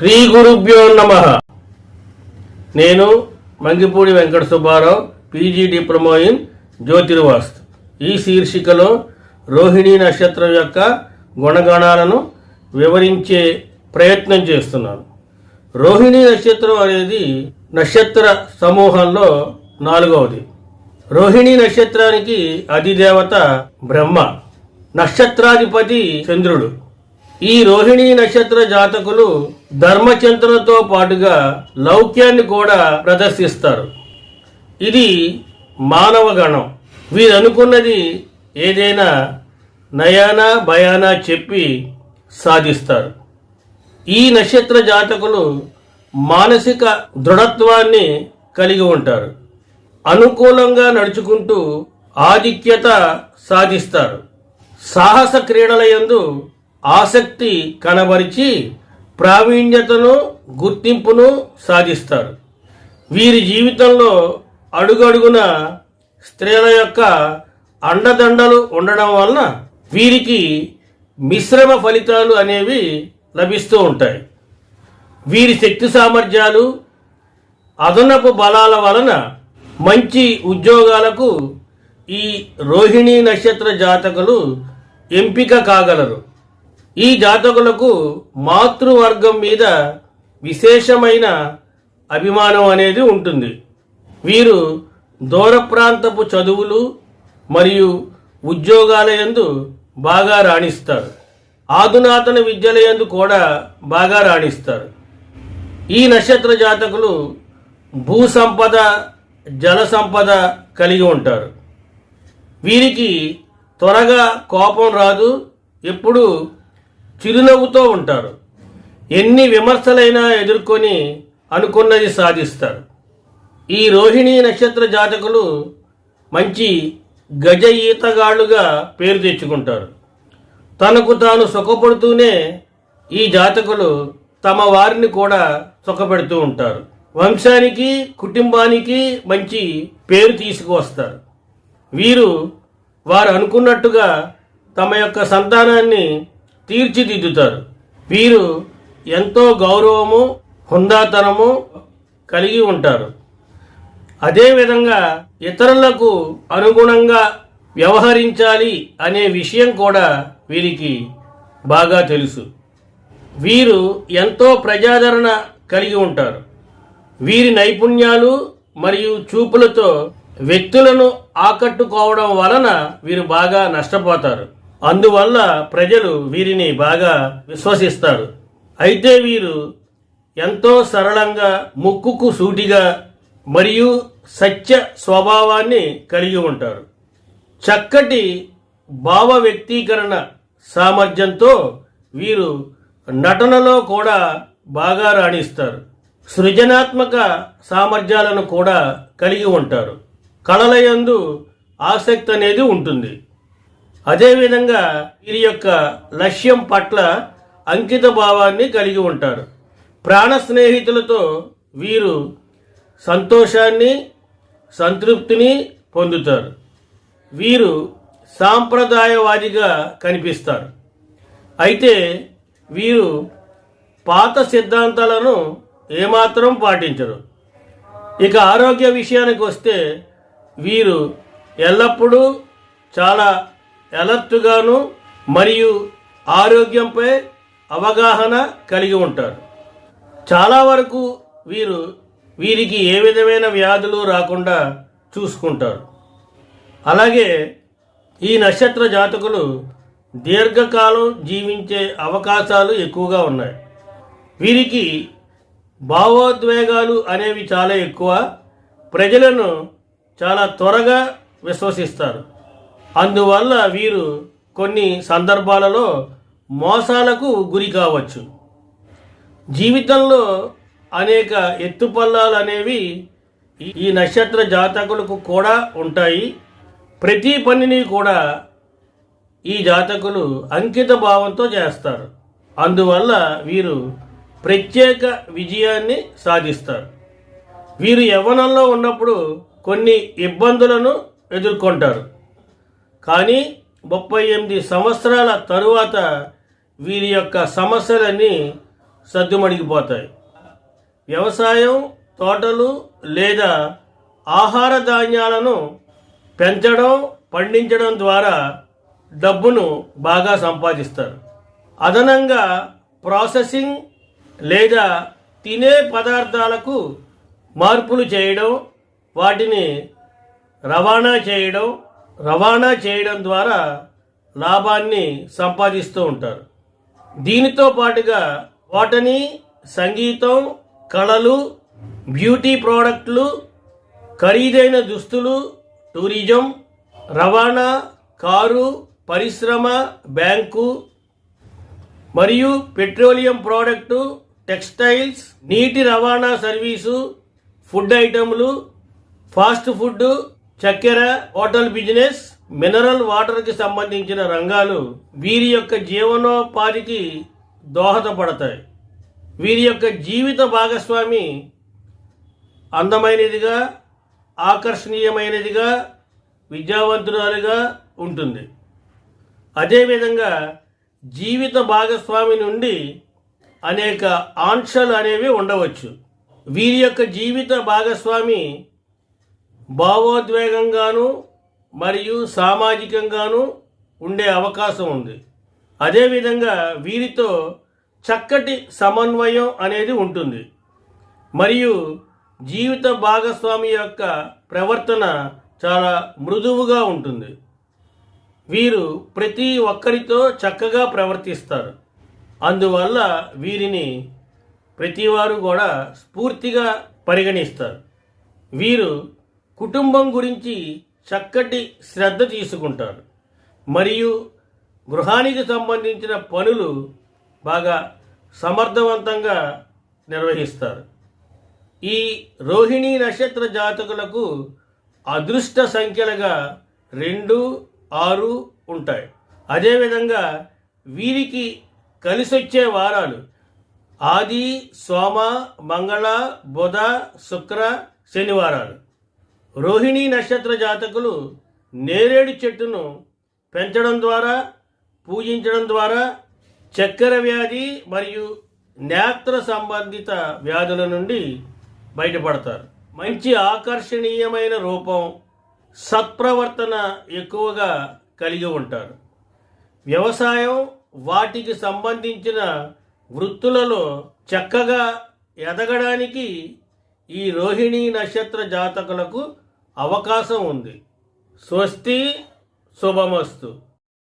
శ్రీ గురుభ్యో నమ. నేను Mangipudi Venkata Subbarao PG diploma in జ్యోతిర్వాస్తు. ఈ శీర్షికలో రోహిణీ నక్షత్రం యొక్క గుణగణాలను వివరించే ప్రయత్నం చేస్తున్నాను. రోహిణీ నక్షత్రం అనేది నక్షత్ర సమూహంలో నాలుగవది. రోహిణీ నక్షత్రానికి అధిదేవత బ్రహ్మ. నక్షత్రాధిపతి చంద్రుడు. ఈ రోహిణీ నక్షత్ర జాతకులు ధర్మచింతనతో పాటుగా లౌక్యాన్ని కూడా ప్రదర్శిస్తారు. ఇది మానవ గణం. వీరు అనుకున్నది ఏదైనా నయానా భయానా చెప్పి సాధిస్తారు. ఈ నక్షత్ర జాతకులు మానసిక దృఢత్వాన్ని కలిగి ఉంటారు. అనుకూలంగా నడుచుకుంటూ ఆధిక్యత సాధిస్తారు. సాహస క్రీడల యందు ఆసక్తి కనబరిచి ప్రావీణ్యతను గుర్తింపును సాధిస్తారు. వీరి జీవితంలో అడుగడుగున స్త్రీల యొక్క అండదండలు ఉండడం వలన వీరికి మిశ్రమ ఫలితాలు అనేవి లభిస్తూ ఉంటాయి. వీరి శక్తి సామర్థ్యాలు అదనపు బలాల వలన మంచి ఉద్యోగాలకు ఈ రోహిణీ నక్షత్ర జాతకులు ఎంపిక కాగలరు. ఈ జాతకులకు మాతృవర్గం మీద విశేషమైన అభిమానం అనేది ఉంటుంది. వీరు దూర ప్రాంతపు చదువులు మరియు ఉద్యోగాల యందు బాగా రాణిస్తారు. ఆధునాతన విద్యల యందు కూడా బాగా రాణిస్తారు. ఈ నక్షత్ర జాతకులు భూ సంపద జల సంపద కలిగి ఉంటారు. వీరికి త్వరగా కోపం రాదు ఎప్పుడు చిరునవ్వుతో ఉంటారు. ఎన్ని విమర్శలైనా ఎదుర్కొని అనుకున్నది సాధిస్తారు. ఈ రోహిణీ నక్షత్ర జాతకులు మంచి గజ ఈతగాళ్ళుగా పేరు తెచ్చుకుంటారు. తనకు తాను సుఖపడుతూనే ఈ జాతకులు తమ వారిని కూడా సుఖపెడుతూ ఉంటారు. వంశానికి కుటుంబానికి మంచి పేరు తీసుకువస్తారు. వీరు వారు అనుకున్నట్టుగా తమ యొక్క సంతానాన్ని తీర్చిదిద్దుతారు. వీరు ఎంతో గౌరవము హుందాతనము కలిగి ఉంటారు. అదేవిధంగా ఇతరులకు అనుగుణంగా వ్యవహరించాలి అనే విషయం కూడా వీరికి బాగా తెలుసు. వీరు ఎంతో ప్రజాదరణ కలిగి ఉంటారు. వీరి నైపుణ్యాలు మరియు చూపులతో వ్యక్తులను ఆకట్టుకోవడం వలన వీరు బాగా నష్టపోతారు. అందువల్ల ప్రజలు వీరిని బాగా విశ్వసిస్తారు. అయితే వీరు ఎంతో సరళంగా ముక్కుకు సూటిగా మరియు సత్య స్వభావాన్ని కలిగి ఉంటారు. చక్కటి భావ వ్యక్తీకరణ సామర్థ్యంతో వీరు నటనలో కూడా బాగా రాణిస్తారు. సృజనాత్మక సామర్థ్యాలను కూడా కలిగి ఉంటారు. కళలయందు ఆసక్తి అనేది ఉంటుంది. అదేవిధంగా వీరి యొక్క లక్ష్యం పట్ల అంకిత భావాన్ని కలిగి ఉంటారు. ప్రాణ స్నేహితులతో వీరు సంతోషాన్ని సంతృప్తిని పొందుతారు. వీరు సాంప్రదాయవాదిగా కనిపిస్తారు. అయితే వీరు పాత సిద్ధాంతాలను ఏమాత్రం పాటించరు. ఇక ఆరోగ్య విషయానికి వస్తే వీరు ఎల్లప్పుడూ చాలా ఎలర్ట్గాను మరియు ఆరోగ్యంపై అవగాహన కలిగి ఉంటారు. చాలా వరకు వీరు వీరికి ఏ విధమైన వ్యాధులు రాకుండా చూసుకుంటారు. అలాగే ఈ నక్షత్ర జాతకులు దీర్ఘకాలం జీవించే అవకాశాలు ఎక్కువగా ఉన్నాయి. వీరికి భావోద్వేగాలు అనేవి చాలా ఎక్కువ. ప్రజలను చాలా త్వరగా విశ్వసిస్తారు. అందువల్ల వీరు కొన్ని సందర్భాలలో మోసాలకు గురి కావచ్చు. జీవితంలో అనేక ఎత్తుపల్లాలు అనేవి ఈ- నక్షత్ర జాతకులకు కూడా ఉంటాయి. ప్రతి పనిని కూడా ఈ జాతకులు అంకిత భావంతో చేస్తారు. అందువల్ల వీరు ప్రత్యేక విజయాన్ని సాధిస్తారు. వీరు యవ్వనంలో ఉన్నప్పుడు కొన్ని ఇబ్బందులను ఎదుర్కొంటారు. కానీ ముప్పై ఎనిమిది సంవత్సరాల తరువాత వీరి యొక్క సమస్యలన్నీ సద్దుమణిగిపోతాయి వ్యవసాయం తోటలు లేదా ఆహార ధాన్యాలను పెంచడం పండించడం ద్వారా డబ్బును బాగా సంపాదిస్తారు. అదనంగా ప్రాసెసింగ్ లేదా తినే పదార్థాలకు మార్పులు చేయడం వాటిని రవాణా చేయడం రవాణా చేయడం ద్వారా లాభాన్ని సంపాదిస్తూ ఉంటారు. దీనితో పాటుగా వాటని సంగీతం కళలు బ్యూటీ ప్రోడక్ట్లు ఖరీదైన దుస్తులు టూరిజం రవాణా కారు పరిశ్రమ బ్యాంకు మరియు పెట్రోలియం ప్రోడక్టు టెక్స్టైల్స్ నీటి రవాణా సర్వీసు ఫుడ్ ఐటెంలు ఫాస్ట్ ఫుడ్ చక్కెర హోటల్ బిజినెస్ మినరల్ వాటర్కి సంబంధించిన రంగాలు వీరి యొక్క జీవనోపాధికి దోహదపడతాయి. వీరి యొక్క జీవిత భాగస్వామి అందమైనదిగా ఆకర్షణీయమైనదిగా విద్యావంతురాలుగా ఉంటుంది. అదేవిధంగా జీవిత భాగస్వామి నుండి అనేక ఆంక్షలు అనేవి ఉండవచ్చు. వీరి యొక్క జీవిత భాగస్వామి భావోద్వేగంగాను మరియు సామాజికంగాను ఉండే అవకాశం ఉంది. అదేవిధంగా వీరితో చక్కటి సమన్వయం అనేది ఉంటుంది. మరియు జీవిత భాగస్వామి యొక్క ప్రవర్తన చాలా మృదువుగా ఉంటుంది. వీరు ప్రతి ఒక్కరితో చక్కగా ప్రవర్తిస్తారు. అందువల్ల వీరిని ప్రతివారు కూడా స్ఫూర్తిగా పరిగణిస్తారు. వీరు కుటుంబం గురించి చక్కటి శ్రద్ధ తీసుకుంటారు. మరియు గృహానికి సంబంధించిన పనులు బాగా సమర్థవంతంగా నిర్వహిస్తారు. ఈ రోహిణీ నక్షత్ర జాతకులకు అదృష్ట సంఖ్యలుగా రెండు ఆరు ఉంటాయి. అదేవిధంగా వీరికి కలిసొచ్చే వారాలు ఆది సోమ మంగళ బుధ శుక్ర శనివారాలు. రోహిణీ నక్షత్ర జాతకులు నేరేడు చెట్టును పెంచడం ద్వారా పూజించడం ద్వారా చక్కెర వ్యాధి మరియు నేత్ర సంబంధిత వ్యాధుల నుండి బయటపడతారు. మంచి ఆకర్షణీయమైన రూపం సత్ప్రవర్తన ఎక్కువగా కలిగి ఉంటారు. వ్యవసాయం వాటికి సంబంధించిన వృత్తులలో చక్కగా ఎదగడానికి ఈ రోహిణీ నక్షత్ర జాతకులకు అవకాశం ఉంది. స్వస్తి శుభమస్తు.